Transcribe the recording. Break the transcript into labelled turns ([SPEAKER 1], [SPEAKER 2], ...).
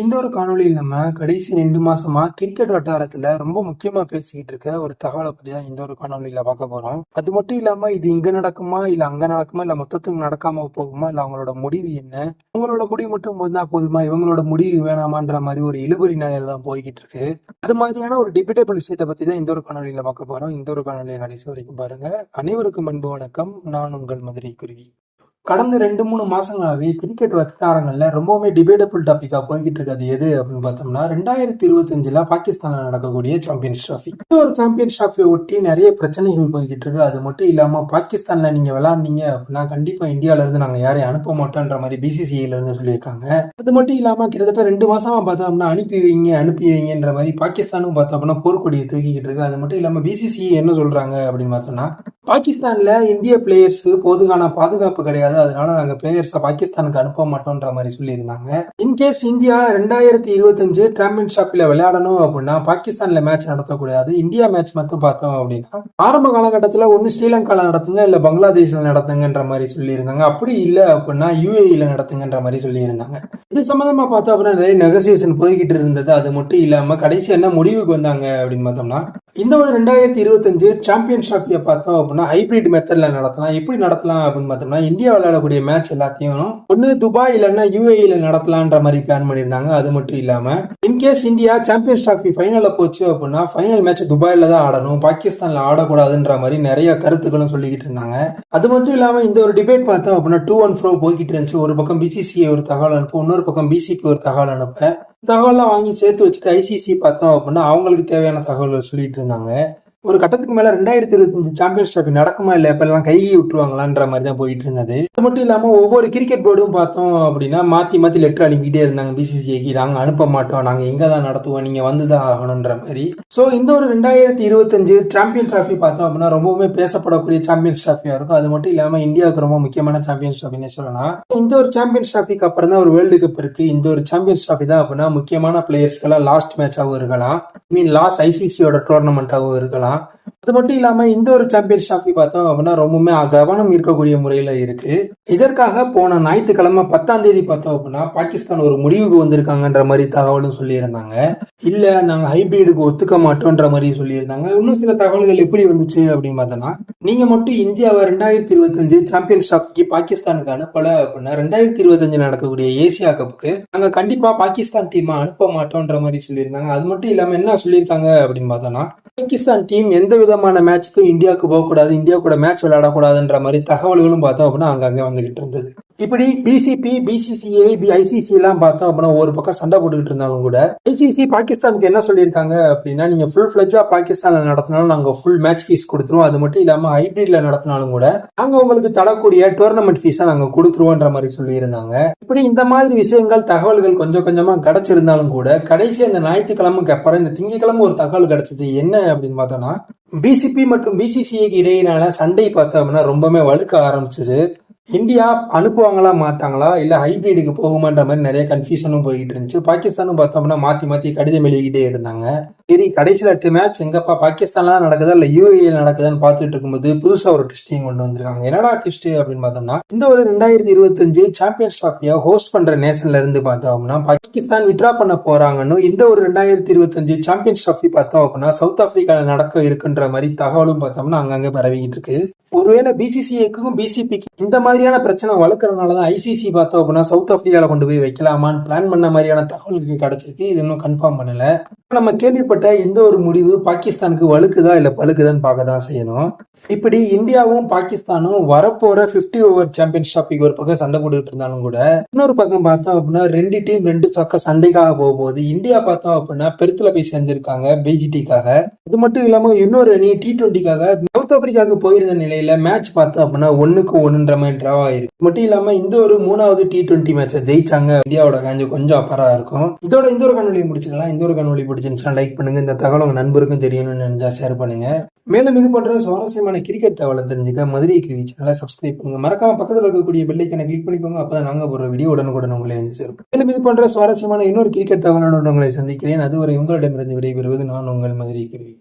[SPEAKER 1] இந்த ஒரு காணொளியில் நம்ம கடைசி ரெண்டு மாசமா கிரிக்கெட் வட்டாரத்துல ரொம்ப முக்கியமா பேசிக்கிட்டு இருக்க ஒரு தகவலை பத்தி தான் இந்த ஒரு காணொளியில பார்க்க போறோம். அது மட்டும் இல்லாம இது இங்க நடக்குமா இல்ல அங்க நடக்குமா இல்ல மொத்தத்துக்கு நடக்காம போகுமா இல்ல அவங்களோட முடிவு என்ன? அவங்களோட முடிவு மட்டும் வந்தா போதுமா? இவங்களோட முடிவு வேணாமான்ற மாதிரி ஒரு இழுபறி நிலையில தான் போய்கிட்டு இருக்கு. அது மாதிரியான ஒரு டிபேட்டபிள் விஷயத்தை பத்தி தான் இந்த ஒரு காணொளியில பார்க்க போறோம். இந்த ஒரு காணொலியை கடைசி வரைக்கும் பாருங்க. அனைவருக்கும் அன்பு வணக்கம். நான் உங்கள் மதுரை குருவி கடந்த ரெண்டு மூணு மாசங்களாகவே கிரிக்கெட் வட்டாரங்களில் ரொம்பவுமே டிபேட்டபிள் டாப்பிக்காக போய்கிட்டு இருக்கிறது எது அப்படின்னு பார்த்தோம்னா ரெண்டாயிரத்தி இருபத்தஞ்சில் பாகிஸ்தானில் நடக்கக்கூடிய சாம்பியன்ஸ் டிராஃபி இந்த ஒரு சாம்பியன்ஸ் டிராஃபியை ஒட்டி நிறைய பிரச்சனைகள் போய்கிட்டு இருக்கு. அது மட்டும் இல்லாமல் பாகிஸ்தானில் நீங்கள் விளாண்டீங்க அப்படின்னா கண்டிப்பாக இந்தியாவிலேருந்து நாங்கள் யாரையும் அனுப்ப மாட்டோம்ன்ற மாதிரி பிசிசிஐலேருந்து சொல்லியிருக்காங்க. அது மட்டும் இல்லாமல் கிட்டத்தட்ட ரெண்டு மாதமாக பார்த்தோம்னா அனுப்பி வைங்க அனுப்பி வைங்கன்ற மாதிரி பாகிஸ்தானும் பார்த்தோம்னா போர்க்கொடியை தூக்கிக்கிட்டு இருக்கு. அது மட்டும் இல்லாமல் பிசிசிஐ என்ன சொல்கிறாங்க அப்படின்னு பார்த்தோம்னா பாகிஸ்தானில் இந்திய பிளேயர்ஸ் போதுக்கான பாதுகாப்பு கிடையாது. அதனால நாங்க பிளேயர்ஸை பாகிஸ்தானுக்கு அனுப்ப மாட்டோம்ன்ற மாதிரி சொல்லியிருந்தாங்க. இன்கேஸ் இந்தியா ரெண்டாயிரத்தி இருபத்தஞ்சு சாம்பியன்ஷிப்ல விளையாடணும் அப்படின்னா பாகிஸ்தான்ல மேட்ச் நடத்தக்கூடாது. இந்தியா மேட்ச் மட்டும் பார்த்தோம் அப்படின்னா ஆரம்ப காலகட்டத்தில் ஒன்று ஸ்ரீலங்கால நடத்துங்க இல்ல பங்களாதேஷ்ல நடத்துங்கன்ற மாதிரி சொல்லியிருந்தாங்க. அப்படி இல்லை அப்படின்னா யூஏஇல நடத்துங்கன்ற மாதிரி சொல்லியிருந்தாங்க. இது சம்பந்தமா பார்த்தோம் அப்படின்னா நிறைய நெகோசியேஷன் போய்கிட்டு இருந்தது. அது மட்டும் இல்லாம கடைசி என்ன முடிவுக்கு வந்தாங்க அப்படின்னு பார்த்தோம்னா இந்த ஒரு ரெண்டாயிரத்தி இருபத்தஞ்சு சாம்பியன் ட்ராஃபியை பார்த்தோம் அப்படின்னா ஹைபிரிட் மெத்தட்ல நடத்தலாம். எப்படி நடத்தலாம் அப்படின்னு பார்த்தோம்னா இந்தியா விளையாடக்கூடிய மேட்ச் எல்லாத்தையும் ஒன்று துபாய் இல்லைன்னா யூஏஇல நடத்தலான்ற மாதிரி பிளான் பண்ணியிருந்தாங்க. அது மட்டும் இல்லாமல் in case India Champions Trophy ஃபைனலில் போச்சு அப்படின்னா ஃபைனல் மேட்ச் துபாயில் தான் ஆடணும். பாகிஸ்தானில் ஆடக்கூடாதுன்ற மாதிரி நிறைய கருத்துக்களும் சொல்லிக்கிட்டு இருந்தாங்க. அது மட்டும் இல்லாமல் இந்த ஒரு டிபேட் பார்த்தோம் அப்படின்னா டூ ஒன் ஃப்ரோ போய்கிட்டு இருந்துச்சு. ஒரு பக்கம் பிசிசிஐ ஒரு தகவல் அனுப்ப இன்னொரு பக்கம் பிசிபி ஒரு தகவல் அனுப்ப. தகவலாம் வாங்கி சேர்த்து வச்சுட்டு ஐசிசி பார்த்தோம் அப்படின்னா அவங்களுக்கு தேவையான தகவல்கள் சொல்லிட்டு இருந்தாங்க. ஒரு கட்டத்துக்கு மேல ரெண்டாயிரத்தி இருபத்தஞ்சு சாம்பியன்ஸ் டிராஃபி நடக்குமா இல்ல இப்ப எல்லாம் கையை விட்டுருவாங்களான்ற மாதிரி தான் போயிட்டு இருந்தது. அது மட்டும் இல்லாம ஒவ்வொரு கிரிக்கெட் போர்டும் பார்த்தோம் அப்படின்னா மாத்தி மாத்தி லெட்டர் அனுப்பிட்டே இருந்தாங்க. பிசிசிஐக்கு நாங்க அனுப்ப மாட்டோம். நாங்க எங்க தான் நடத்துவோம்? நீங்க வந்துதான் ஆகணும்ன்ற மாதிரி. சோ இந்த ஒரு ரெண்டாயிரத்தி இருபத்தஞ்சு சாம்பியன் டிராஃபி பார்த்தோம் அப்படின்னா ரொம்பவுமே பேசப்படக்கூடிய சாம்பியன்ஸ் டிராஃபியா இருக்கும். அது மட்டும் இல்லாம இந்தியாவுக்கு ரொம்ப முக்கியமான சாம்பியன்ஸ் டிராஃபின்னு சொல்லலாம். இந்த ஒரு சாம்பியன்ஸ் டிராஃபிக்கு அப்புறம் தான் ஒரு வேர்ல்டு கப் இருக்கு. இந்த ஒரு சாம்பியன்ஸ் டிராஃபி தான் அப்படின்னா முக்கியமான பிளேயர்ஸ்க்கெல்லாம் லாஸ்ட் மேட்சாகவும் இருக்கலாம். மீன் லாஸ்ட் ஐசிசியோட டோர்னமெண்ட்டாகவும் இருக்கலாம். அது மட்டும் இல்லாம இந்த ஒரு சாம்பியன் டிராஃபி பார்த்தோம் அப்படின்னா ரொம்பவுமே கவனம் இருக்கக்கூடிய முறையில இருக்கு. இதற்காக போன ஞாயிற்றுக்கிழமை பத்தாம் தேதி பார்த்தோம் அப்படின்னா பாகிஸ்தான் ஒரு முடிவுக்கு வந்திருக்காங்கன்ற மாதிரி தகவலும் சொல்லியிருந்தாங்க. இல்ல நாங்க ஹைபிரிடுக்கு ஒத்துக்க மாட்டோம்ன்ற மாதிரி சொல்லியிருந்தாங்க. இன்னும் சில தகவல்கள் எப்படி வந்துச்சு அப்படின்னு பார்த்தோம்னா நீங்க மட்டும் இந்தியாவை ரெண்டாயிரத்தி இருபத்தஞ்சு சாம்பியன் டிராஃபிக்கு பாகிஸ்தானுக்கு அனுப்பல அப்படின்னா ரெண்டாயிரத்தி இருபத்தஞ்சு நடக்கக்கூடிய ஏசியா கப்புக்கு நாங்க கண்டிப்பா பாகிஸ்தான் டீமை அனுப்ப மாட்டோம்ன்ற மாதிரி சொல்லியிருந்தாங்க. அது மட்டும் இல்லாம என்ன சொல்லியிருக்காங்க அப்படின்னு பார்த்தோம்னா பாகிஸ்தான் டீம் எந்த விதமான மேட்சுக்கும் இந்தியாவுக்கு போகக்கூடாது இந்தியா கூட மேட்ச் விளையாடக்கூடாதுன்ற மாதிரி தகவல்களும் பார்த்தோம் அப்படின்னா அங்கங்கே வந்துகிட்டு இருந்தது. இப்படி பிசிபி பிசிசிஐ ஐசிசி எல்லாம் பார்த்தோம் அப்படின்னா ஒரு பக்கம் சண்டை போட்டுக்கிட்டு இருந்தாலும் கூட ஐசிசி பாகிஸ்தானுக்கு என்ன சொல்லியிருக்காங்க அப்படின்னா நீங்க ஃபுல் ஃபிளஜா பாகிஸ்தான்ல நடத்தினாலும் நாங்க ஃபுல் மேட்ச் ஃபீஸ் கொடுத்துருவோம். அது மட்டும் இல்லாம ஹைபிரிட்ல நடத்தினாலும் கூட நாங்க உங்களுக்கு தரக்கூடிய டோர்னமெண்ட் ஃபீஸா நாங்க கொடுத்துருவோன்ற மாதிரி சொல்லியிருந்தாங்க. இப்படி இந்த மாதிரி விஷயங்கள் தகவல்கள் கொஞ்சம் கொஞ்சமா கிடைச்சிருந்தாலும் கூட கடைசி அந்த ஞாயிற்றுக்கிழமைக்கு அப்புறம் இந்த திங்கக்கிழமை ஒரு தகவல் கிடைச்சது என்ன அப்படின்னு பார்த்தோம்னா பிசிபி மற்றும் பிசிசிஐக்கு இடையினால சண்டை பார்த்தோம் அப்படின்னா ரொம்பவே வலுக்க ஆரம்பிச்சது. இந்தியா அனுப்புவாங்களா மாட்டாங்களா இல்ல ஹைபிரிடுக்கு போகுமான்ற மாதிரி நிறைய கன்ஃபியூஷனும் போய்கிட்டு இருந்துச்சு. பாகிஸ்தானும் பார்த்தோம்னா மாத்தி மாத்தி கடிதம் எழுதிக்கிட்டே இருந்தாங்க. சரி கடைசியில் எட்டு மேட்ச் எங்கப்பா? பாகிஸ்தான்லாம் நடக்குதா? இல்ல யூஏல நடக்குதான்னு பார்த்துட்டு இருக்கும்போது புதுசா ஒரு டெஸ்டிங் கொண்டு வந்திருக்காங்க. என்னடா டெஸ்ட் அப்படின்னு பார்த்தோம்னா இந்த ஒரு ரெண்டாயிரத்தி இருபத்தஞ்சு சாம்பியன்ஸ் டிராஃபியை ஹோஸ்ட் பண்ற நேஷன்ல இருந்து பார்த்தோம்னா பாகிஸ்தான் விட்ரா பண்ண போறாங்கன்னு இந்த ஒரு ரெண்டாயிரத்தி இருபத்தஞ்சு சாம்பியன்ஸ் டிராஃபி பார்த்தோம் அப்படின்னா சவுத் ஆப்பிரிக்கால நடக்க இருக்குன்ற மாதிரி தகவலும் பார்த்தோம்னா அங்கங்க பரவிக்கிட்டு இருக்கு. ஒருவேளை பிசிசிஐக்கும் பிசிபிக்கு இந்த மாதிரி மாதிரியான பிரச்சனை வளர்க்குறதுனால தான் ஐசிசி பார்த்தோம் அப்படின்னா சவுத் ஆப்பிரிக்கால கொண்டு போய் வைக்கலாமான்னு பிளான் பண்ண மாதிரியான தகவல்கள் கிடைச்சிருக்கு. இது இன்னும் கன்ஃபார்ம் பண்ணல. நம்ம கேள்விப்பட்ட இந்த ஒரு முடிவு பாகிஸ்தானுக்கு வழுக்குதா இல்ல பழுக்குதான்னு பார்க்க தான் செய்யணும். இப்படி இந்தியாவும் பாகிஸ்தானும் வரப்போற பிப்டி ஓவர் சாம்பியன்ஸ் டாபிக் ஒரு பக்கம் சண்டை போட்டுட்டு இருந்தாலும் கூட இன்னொரு பக்கம் பார்த்தோம் அப்படின்னா ரெண்டு டீம் ரெண்டு பக்கம் சண்டைக்காக போக போகுது இந்தியா பார்த்தோம் அப்படின்னா பெருத்துல போய் சேர்ந்திருக்காங்க பிஜிடிக்காக அது மட்டும் இல்லாம இன்னொரு அணி டி டுவெண்ட்டிக்காக சவுத் ஆப்பிரிக்காவுக்கு போயிருந்த நிலையில மேட்ச் பார்த்தோம் அப்படின்னா ஒன்னுக்கு ஒண்ணுன்ற மாதிரி டிரா ஆயிருக்கு. மட்டும் இல்லாம இந்த ஒரு மூணாவது டி டுவெண்ட்டி மேட்சை ஜெயிச்சாங்க. இந்தியாவோட காஞ்சி கொஞ்சம் அப்பரா இருக்கும். இதோட இந்த ஒரு கண்ணொலி முடிச்சுக்கலாம். இந்த ஒரு கண்ணொலி பிடிச்சிருந்துச்சுன்னா லைக் பண்ணுங்க. இந்த தகவல் உங்க நண்பருக்கும் தெரியணும்னு நினைச்சா ஷேர் பண்ணுங்க. மேலும் இது போன்ற சுவாரஸ்யமான கிரிக்கெட் தகவலை தெரிஞ்சுக்க மதுரை கிரிக்கெட் சேனலை சப்ஸ்கிரைப் பண்ணுங்க. மறக்காம பக்கத்தில் இருக்கக்கூடிய பெல்லைக்கனை கிளிக் பண்ணிக்கோங்க. அப்பதான் நாங்க போடுற வீடியோ உடனுக்குடன் உங்களை வந்து சேரும் மேலும் இது போன்ற சுவாரஸ்யமான இன்னொரு கிரிக்கெட் தகவலோடு உங்களை சந்திக்கிறேன். அதுவரை உங்களிடமிருந்து விடைபெறுவது நான் உங்கள் மதுரை கிருவி